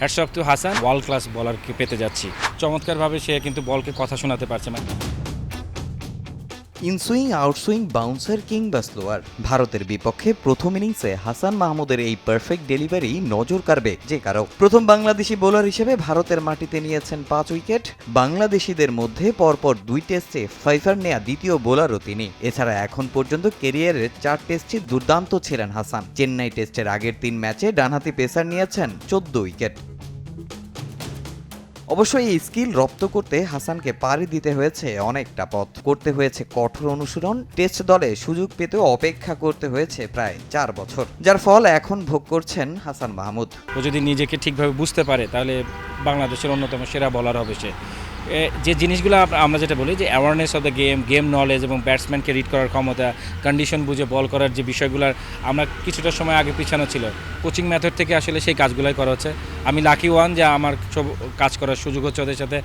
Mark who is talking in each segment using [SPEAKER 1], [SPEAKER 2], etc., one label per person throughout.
[SPEAKER 1] Hats off to Hasan world class বলারকে পেতে যাচ্ছি। চমৎকারভাবে সে কিন্তু বলকে কথা শোনাতে পারছে মানে
[SPEAKER 2] ইনসুইং, আউটসুইং, বাউন্সার কিংবা স্লোয়ার। ভারতের বিপক্ষে প্রথম ইনিংসে হাসান মাহমুদের এই পারফেক্ট ডেলিভারি নজর কাড়বে যে কারও। প্রথম বাংলাদেশি বোলার হিসেবে ভারতের মাটিতে নিয়েছেন পাঁচ উইকেট। বাংলাদেশিদের মধ্যে পরপর দুই টেস্টে ফাইফার নেয়া দ্বিতীয় বোলারও তিনি। এছাড়া এখন পর্যন্ত কেরিয়ারের চার টেস্টে দুর্দান্ত ছিলেন হাসান। চেন্নাই টেস্টের আগের তিন ম্যাচে ডানহাতি পেসার নিয়েছেন চোদ্দ উইকেট। অবশ্য এই স্কিল রপ্ত করতে হাসানকে পাড়ি দিতে হয়েছে অনেকটা পথ। করতে হয়েছে কঠোর অনুশীলন, টেস্ট দলে সুযোগ পেতে অপেক্ষা করতে হয়েছে প্রায় চার বছর। যার ফল এখন ভোগ করছেন হাসান মাহমুদ।
[SPEAKER 1] ও যদি নিজেকে ঠিকভাবে বুঝতে পারে, তাহলে বাংলাদেশের অন্যতম সেরা বলার হবে সে। যে জিনিসগুলো আমরা যেটা বলি যে awareness of the game game knowledge এবং ব্যাটসম্যানকে রিড করার ক্ষমতা কন্ডিশন বুঝে বল করার যে বিষয়গুলোর আমরা কিছুটা সময় আগে পিছানো ছিল। কোচিং মেথড থেকে আসলে সেই কাজগুলোই করা হচ্ছে। আমি লাকি ওয়ান যে আমার কাজ করার সুযোগ হচ্ছে ওদের সাথে।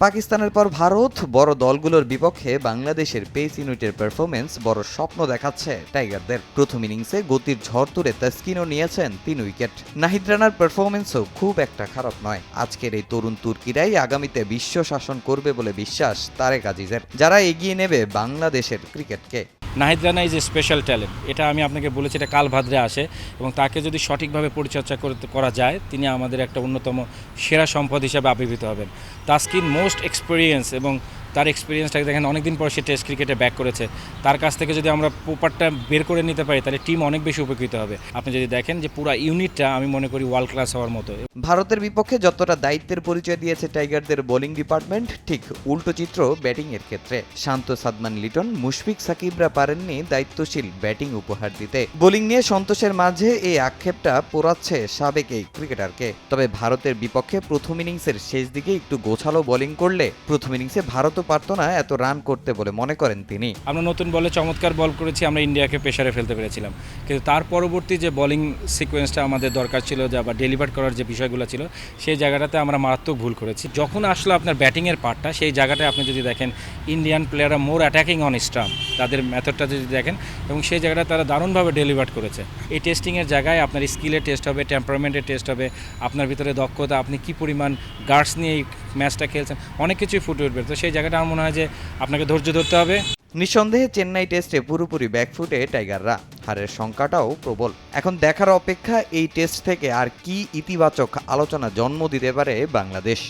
[SPEAKER 2] পাকিস্তানের পর ভারত বড় দলগুলোর বিপক্ষে বাংলাদেশের পেস ইউনিটের পারফরমেন্স বড় স্বপ্ন দেখাচ্ছে টাইগারদের। প্রথম ইনিংসে গতির ঝড় তুলে তাস্কিনও নিয়েছেন তিন উইকেট। নাহিদ রানার পারফরমেন্সও খুব একটা খারাপ নয়। আজকের এই তরুণ তুর্কিরাই আগামীতে বিশ্ব শাসন করবে বলে বিশ্বাস তারেক আজিজের, যারা এগিয়ে নেবে বাংলাদেশের ক্রিকেটকে
[SPEAKER 1] Nahid Rana is a special talent এটা আমি আপনাকে বলেছি, এটা কাল ভাদ্রে আসে এবং তাকে যদি সঠিকভাবে পরিচর্যা করা যায়, তিনি আমাদের একটা অন্যতম সেরা সম্পদ হিসাবে আবির্ভূত হবেন। তাস্কিন মোস্ট এক্সপিরিয়েন্স এবং তার এক্সপিরিয়েন্সটাকে দেখেন, অনেকদিন পর সে টেস্ট ক্রিকেটে ব্যাক করেছে। তার কাছ থেকে যদি আমরা পোপারটা বের করে নিতে পারি, তাহলে টিম অনেক বেশি উপকৃত হবে। আপনি যদি দেখেন যে পুরো ইউনিটটা আমি মনে করি ওয়ার্ল্ড ক্লাস হওয়ার মতো।
[SPEAKER 2] ভারতের বিপক্ষে যতটা দায়িত্বের পরিচয় দিয়েছে টাইগারদের বোলিং ডিপার্টমেন্ট ঠিক উল্টো চিত্র ব্যাটিং এর ক্ষেত্রে। শান্ত সাদমান লিটন, মুশফিক সাকিবরা পারেননি দায়িত্বশীল ব্যাটিং উপহার দিতে। বোলিং নিয়ে সন্তোষের মাঝে এই আক্ষেপটা পোড়াচ্ছে সাবেক এই ক্রিকেটারকে তবে ভারতের বিপক্ষে প্রথম ইনিংসের শেষ দিকে একটু গোছালো বোলিং করলে প্রথম ইনিংসে ভারতও পারত না এত রান করতে বলে মনে করেন তিনি।
[SPEAKER 1] আমরা নতুন বলে চমৎকার বল করেছি, আমরা ইন্ডিয়াকে প্রেশারে ফেলতে পেরেছিলাম। কিন্তু তার পরবর্তী যে বোলিং সিকোয়েন্সটা আমাদের দরকার ছিল যা বা ডেলিভার করার যে বিষয়গুলো ছিল, সেই জায়গাটাতে আমরা মারাত্মক ভুল করেছি। যখন আসলো আপনার ব্যাটিংয়ের পার্টটা সেই জায়গাটায় আপনি যদি দেখেন ইন্ডিয়ান প্লেয়াররা মোর অ্যাটাকিং অন স্টাম্প তাদের মেথডটা যদি দেখেন, এবং সেই জায়গাটা তারা দারুণভাবে ডেলিভার করেছে। এই টেস্টিংয়ের জায়গায় আপনার স্কিলের টেস্ট হবে টেম্পারমেন্টের টেস্ট হবে, আপনার ভিতরে দক্ষতা, আপনি কি পরিমাণ গার্ডস নিয়ে এই ম্যাচটা খেলছেন, অনেক কিছুই ফুটে উঠবে। তো সেই জায়গাটা আমার মনে হয় যে আপনাকে ধৈর্য ধরতে হবে।
[SPEAKER 2] নিঃসন্দেহে চেন্নাই টেস্টে পুরোপুরি ব্যাকফুটে টাইগাররা, হারের সংখ্যাটাও প্রবল। এখন দেখার অপেক্ষা এই টেস্ট থেকে আর কি ইতিবাচক আলোচনা জন্ম দিতে পারে বাংলাদেশ।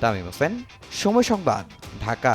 [SPEAKER 2] তামিম হোসেন, সময় সংবাদ, ঢাকা।